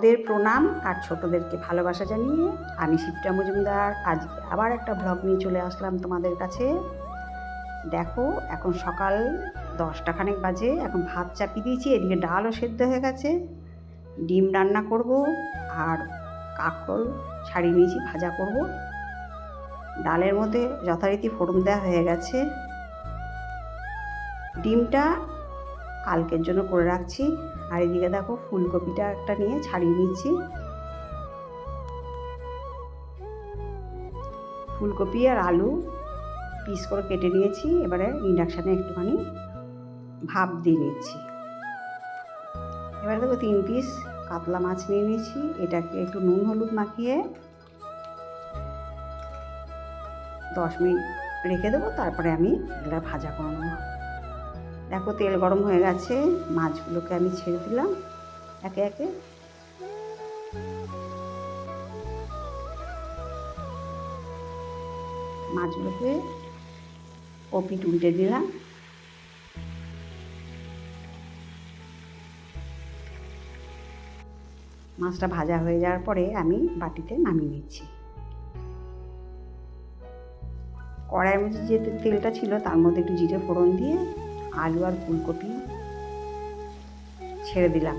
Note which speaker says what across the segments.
Speaker 1: বড়দের প্রণাম আর ছোটদেরকে ভালোবাসা জানিয়ে আমি শিবটা মজুমদার। আজকে আবার একটা ব্লগ নিয়ে চলে আসলাম তোমাদের কাছে। দেখো, এখন সকাল দশটা খানেক বাজে, এখন ভাত চাপিয়ে দিয়েছি, এদিকে ডালও সেদ্ধ হয়ে গেছে। ডিম রান্না করব আর কাকল ছাড়িয়ে নিয়েছি, ভাজা করব। ডালের মধ্যে যথারীতি ফোড়ন দেওয়া হয়ে গেছে। ডিমটা কালকের জন্য করে রাখছি। আর এদিকে দেখো ফুলকপিটা একটা নিয়ে ছাড়িয়ে নিচ্ছি। ফুলকপি আর আলু পিস করে কেটে নিয়েছি, এবারে ইন্ডাকশানে একটুখানি ভাপ দিয়ে নিচ্ছি। এবারে দেখো তিন পিস কাতলা মাছ নিয়ে নিয়েছি, এটাকে একটু নুন হলুদ মাখিয়ে দশ মিনিট রেখে দেবো, তারপরে আমি এগুলো ভাজা করে নেব। দেখো তেল গরম হয়ে গেছে, মাছগুলোকে আমি ছেড়ে দিলাম একে একে। মাছগুলোকে কপি উল্টে দিলাম। মাছটা ভাজা হয়ে যাওয়ার পরে আমি বাটিতে নামিয়ে নিচ্ছি। কড়াইয়ের মধ্যে যে তেলটা ছিল, তার মধ্যে একটু জিরে ফোড়ন দিয়ে আলু আর ফুলকপি ছেড়ে দিলাম।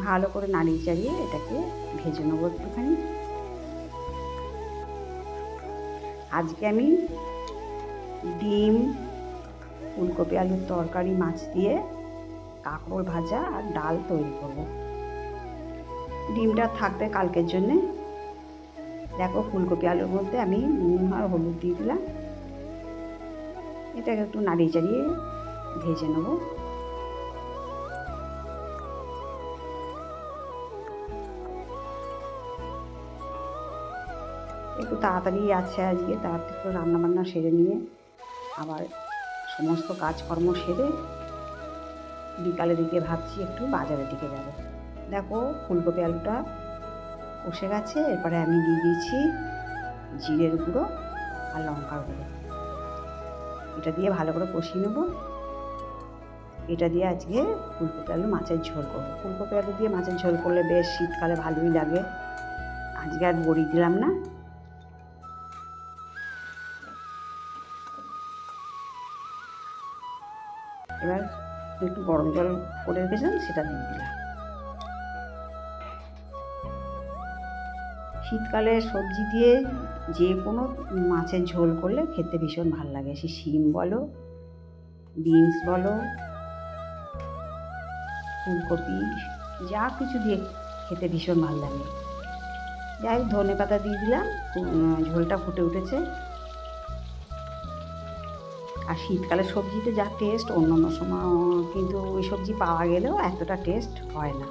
Speaker 1: ভালো করে নাড়িয়ে চাড়িয়ে এটাকে ভেজে নেব একটুখানি। আজকে আমি ডিম, ফুলকপি, আলুর তরকারি, মাছ দিয়ে কাঁকড় ভাজা আর ডাল তৈরি করব। ডিমটা থাকবে কালকের জন্যে। দেখো ফুলকপি আলুর মধ্যে আমি নুন আর হলুদ দিয়ে দিলাম। এটাকে একটু নাড়িয়ে চাড়িয়ে ভেজে নেব। একটু তাড়াতাড়ি আছে আজকে, তাড়াতাড়ি করে রান্নাবান্না সেরে নিয়ে আবার সমস্ত কাজকর্ম সেরে বিকালের দিকে ভাবছি একটু বাজারের দিকে যাব। দেখো ফুলকপি আলুটা কষে গেছে, এরপরে আমি দিয়ে দিয়েছি জিরের গুঁড়ো আর লঙ্কার গুঁড়ো। এটা দিয়ে ভালো করে কষিয়ে নেব। এটা দিয়ে আজকে ফুলকপি আলু মাছের ঝোল করব। ফুলকপি আলু দিয়ে মাছের ঝোল করলে বেশ শীতকালে ভালোই লাগে। আজকে আর বড়ি দিলাম না। এবার একটু গরম জল করে রেখেছিলাম, সেটা দিয়ে দিলাম। শীতকালে সবজি দিয়ে যে কোনো মাছের ঝোল করলে খেতে ভীষণ ভালো লাগে। সে শিম বলো, বিনস বলো, ফুলকপি, যা কিছু দিয়ে খেতে ভীষণ ভালো লাগে। যাই হোক, ধনে পাতা দিয়ে দিলাম ঝোলটা ফুটে উঠেছে। আর শীতকালে সবজিতে যা টেস্ট অন্য অন্য সময়, কিন্তু ওই সবজি পাওয়া গেলেও এতটা টেস্ট হয় না।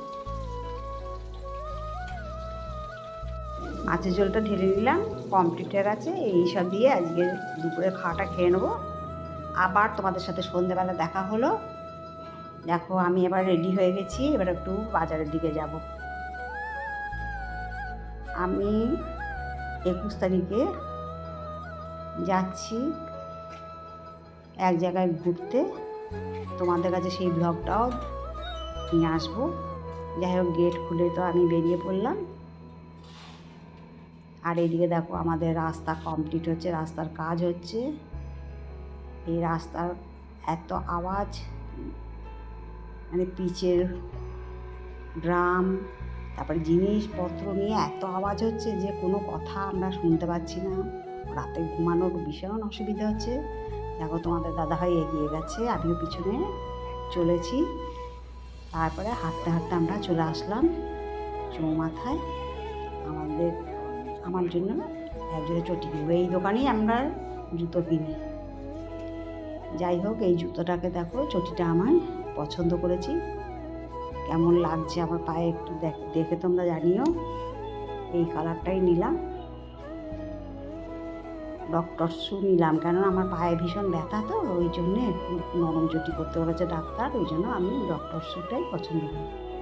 Speaker 1: মাছের ঝোলটা ঢেলে নিলাম কমপ্লিট গেছে এই সব দিয়ে আজকে দুপুরে খাওয়াটা খেয়ে নেব। আবার তোমাদের সাথে সন্ধেবেলা দেখা হলো। দেখো, আমি এবার রেডি হয়ে গেছি, এবার একটু বাজারের দিকে যাব। আমি একুশ তারিখে যাচ্ছি এক জায়গায় ঘুরতে। তোমাদের কাছে সেই ব্লগটাও নিয়ে আসব। যাই হোক গেট খুলে তো আমি বেরিয়ে পড়লাম। আর এইদিকে দেখো আমাদের রাস্তা কমপ্লিট হচ্ছে, রাস্তার কাজ হচ্ছে। এই রাস্তার এত আওয়াজ মানে পিচের ড্রাম, তারপরে জিনিসপত্র নিয়ে এত আওয়াজ হচ্ছে যে কোনো কথা আমরা শুনতে পাচ্ছি না। রাতে ঘুমানোর ভীষণ অসুবিধা হচ্ছে। দেখো তোমাদের দাদাভাই এগিয়ে গেছে, আমিও পিছনে চলেছি। তারপরে হাঁটতে হাঁটতে আমরা চলে আসলাম চৌমাথায়। আমার জন্য। একজোড়া চটি কিনবো। এই দোকানেই আমরা জুতো কিনি। যাই হোক, এই জুতোটাকে দেখো, চটিটা আমার পছন্দ করেছি। কেমন লাগছে আমার পায়ে একটু দেখে তোমরা জানিও। এই কালারটাই নিলাম। ডক্টর শু নিলাম কেন আমার পায়ে ভীষণ ব্যথা তো, ওই জন্যে নরম চটি করতে বলেছে ডাক্তার, ওই জন্য আমি ডক্টর শুটাই পছন্দ করি।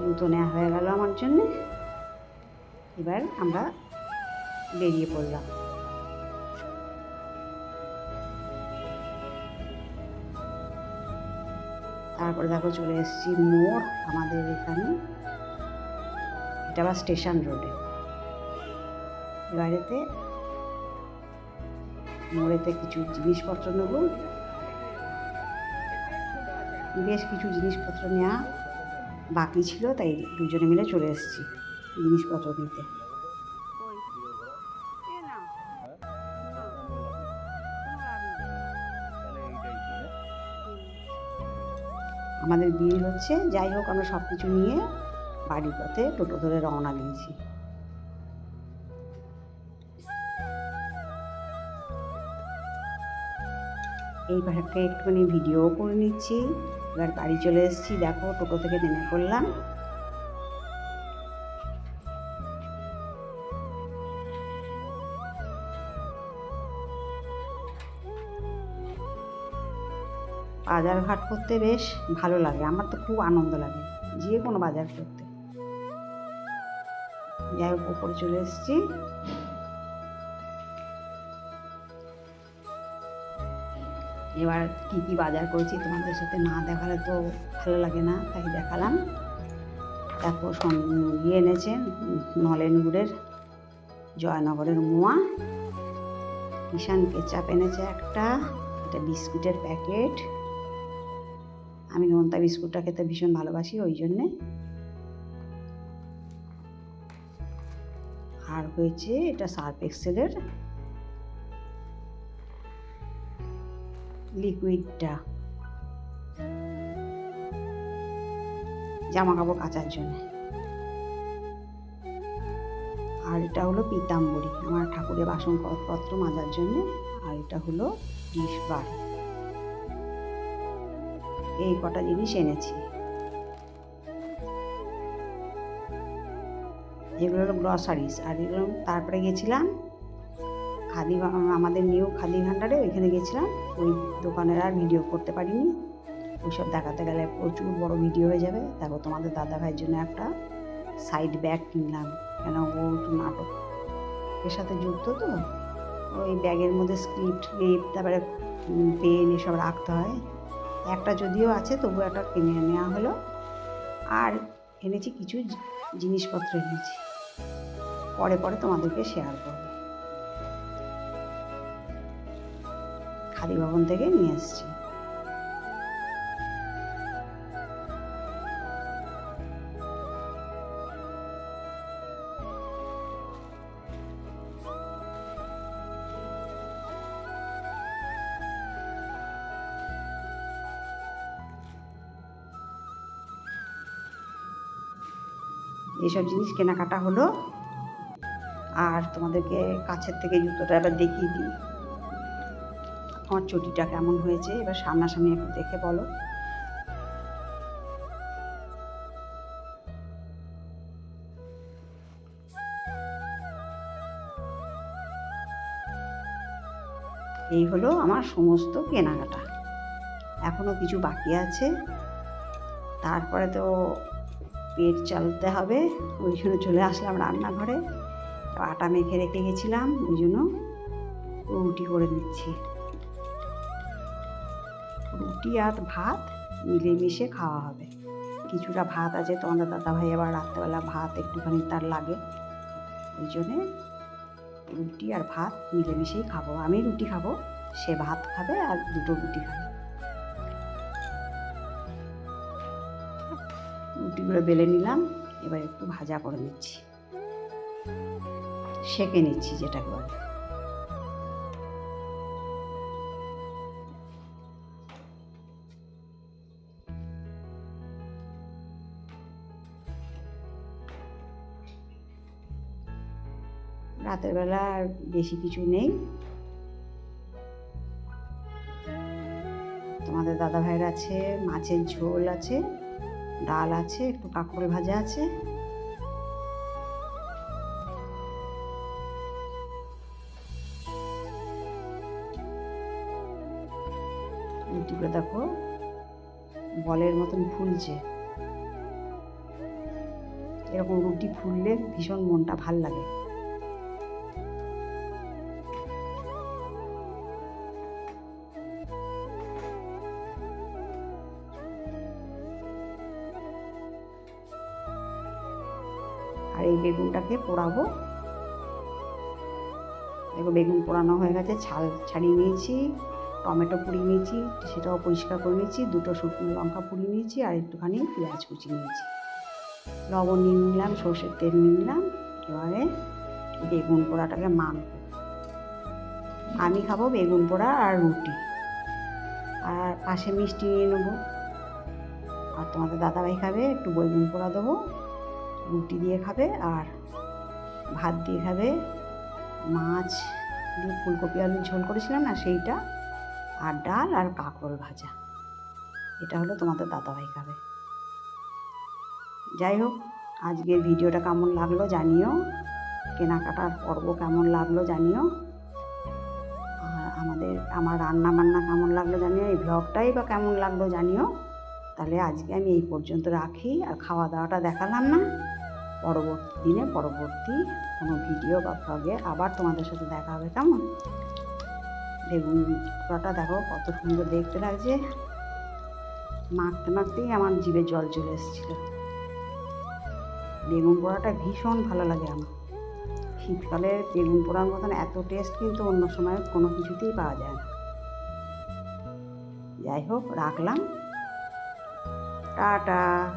Speaker 1: জুতো নেওয়া হয়ে গেল আমার জন্যে। এবার আমরা বেরিয়ে পড়লাম। তারপরে দেখো চলে এসেছি মোড় আমাদের এখানে। এটা আবার স্টেশন রোডে। এবারেতে মোড়েতে কিছু জিনিসপত্র নেব। বেশ কিছু জিনিসপত্র নেওয়া বাকি ছিল, তাই দুজনে মিলে চলে এসেছি জিনিসপত্র নিতে আমাদের বিয়ে হচ্ছে, যাই হোক, আমরা সব কিছু নিয়ে বাড়ির পথে টোটো ধরে রওনা দিয়েছি। এই পাহাড়টা একটুখানি ভিডিও করে নিচ্ছি। এবার বাড়ি চলে এসেছি, দেখো টোটো থেকে নেমে পড়লাম। বাজার ঘাট করতে বেশ ভালো লাগে, আমার তো খুব আনন্দ লাগে, যে কোনো বাজার করতে। যাই হোক, ওপরে চলে এসেছি। এবার কী কী বাজার করেছি তোমাদের সাথে না দেখালে তো ভালো লাগে না, তাই দেখালাম। তারপর ইয়ে এনেছেন নলেন গুড়ের, জয়নগরের মোয়া। কিষান কেচাপ এনেছে একটা, এটা বিস্কুটের প্যাকেট। আমি নোনতা বিস্কুটটা খেতে ভীষণ ভালোবাসি, ওই জন্যে। আর হয়েছে এটা সার্ফ এক্সেলের লিকুইডটা জামা কাপড় কাচার জন্য। আর এটা হলো পিতাম্বরী, আমার ঠাকুরের বাসনপত্র মাজার জন্য, আর এটা হলো ডিশ বার। এই কটা জিনিস এনেছি। এগুলো হলো গ্রসারিস আর এগুলো তারপরে গেছিলাম খাদি আমাদের নিউ খাদি ভাণ্ডারে ওইখানে গেছিলাম। ওই দোকানের আর ভিডিও করতে পারিনি। ওইসব দেখাতে গেলে প্রচুর বড় ভিডিও হয়ে যাবে। দেখো তোমাদের দাদা ভাইয়ের জন্য একটা সাইড ব্যাগ কিনলাম। কেন ও একটু নাটকের সাথে যুক্ত তো। ওই ব্যাগের মধ্যে স্ক্রিপ্ট রেপ তারপরে পেন এসব রাখতে হয়। একটা যদিও আছে, তবু একটা কিনে নেওয়া হলো। আর এনেছি কিছু জিনিসপত্র এনেছি। পরে পরে তোমাদেরকে শেয়ার করব। খাদি ভবন থেকে নিয়ে এসেছি এইসব জিনিস কেনাকাটা হলো। আর তোমাদেরকে কাছের থেকে জুতোটা এবার দেখিয়ে দিই। আমার চটিটা কেমন হয়েছে? এবার সামনাসামনি একটু দেখে বলো। এই হলো আমার সমস্ত কেনাকাটা। এখনও কিছু বাকি আছে। তারপরে তো পেট চালাতে হবে। ওই জন্য চলে আসলাম রান্নাঘরে। আটা মেখে রেখে গেছিলাম, ওই জন্য রুটি করে নিচ্ছি। রুটি আর ভাত মিলেমিশে খাওয়া হবে। কিছুটা ভাত আছে তোমাদের দাদা ভাই আবার রাত্রেবেলা ভাত একটুখানি তার লাগে। ওই জন্যে রুটি আর ভাত মিলেমিশেই খাব। আমি রুটি খাব, সে ভাত খাবে আর দুটো রুটি খাবে। রুটিগুলো বেলে নিলাম, এবার একটু ভাজা করে নিচ্ছি। সেকে নিচ্ছি যেটাকে বলে। রাতের বেলা আর বেশি কিছু নেই। তোমাদের দাদা ভাইয়ের আছে, মাছের ঝোল আছে, ডাল আছে, একটু কাঁকরোল ভাজা আছে। দেখো, বলের মতন ফুলছে। এরকম রুটি ফুললে ভীষণ মনটা ভালো লাগে। এই বেগুনটাকে পোড়াবো। দেখো বেগুন পোড়ানো হয়ে গেছে, ছাল ছাড়িয়ে নিয়েছি, টমেটো পুড়িয়ে নিয়েছি, সেটাও পরিষ্কার করে নিয়েছি, দুটো শুকনো লঙ্কা পুড়িয়ে নিয়েছি, আর একটুখানি পেঁয়াজ কুচি নিয়েছি। লবণ নিয়ে নিলাম, সর্ষের তেল নিয়ে নিলাম, এবারে বেগুন পোড়াটাকে মাখবো। আমি খাব বেগুন পোড়া আর রুটি। আর পাশে মিষ্টি নিয়ে নেব। আর তোমাদের দাদাভাই খাবে, একটু বেগুন পোড়া দেবো। রুটি দিয়ে খাবে আর ভাত দিয়ে খাবে মাছ দিয়ে ফুলকপি আলুর ঝোল করেছিলাম না সেইটা আর ডাল আর কাঁকরোল ভাজা। এটা হলো তোমাদের দাদাভাই খাবে। যাই হোক, আজকের ভিডিওটা কেমন লাগল জানিও। কেনাকাটার পর্ব কেমন লাগল জানিও। আর আমাদের, আমার রান্না বান্না কেমন লাগল জানিও, এই ব্লগটাই বা কেমন লাগল জানিও। তাহলে আজকে আমি এই পর্যন্ত রাখি আর খাওয়া দাওয়াটা দেখালাম না। পরবর্তী দিনে পরবর্তী কোনো ভিডিও বা ব্লগে আবার তোমাদের সাথে দেখা হবে, কেমন? বেগুন পোড়াটা দেখো, কত সুন্দর দেখতে লাগছে। মাখতে মাখতেই আমার জিভে জল চলে এসেছিল। বেগুন পোড়াটা ভীষণ ভালো লাগে আমার। শীতকালে বেগুন পোড়ার মতন এত টেস্ট কিন্তু অন্য সময় কোনো কিছুতেই পাওয়া যায় না। যাই হোক, রাখলাম। টাটা।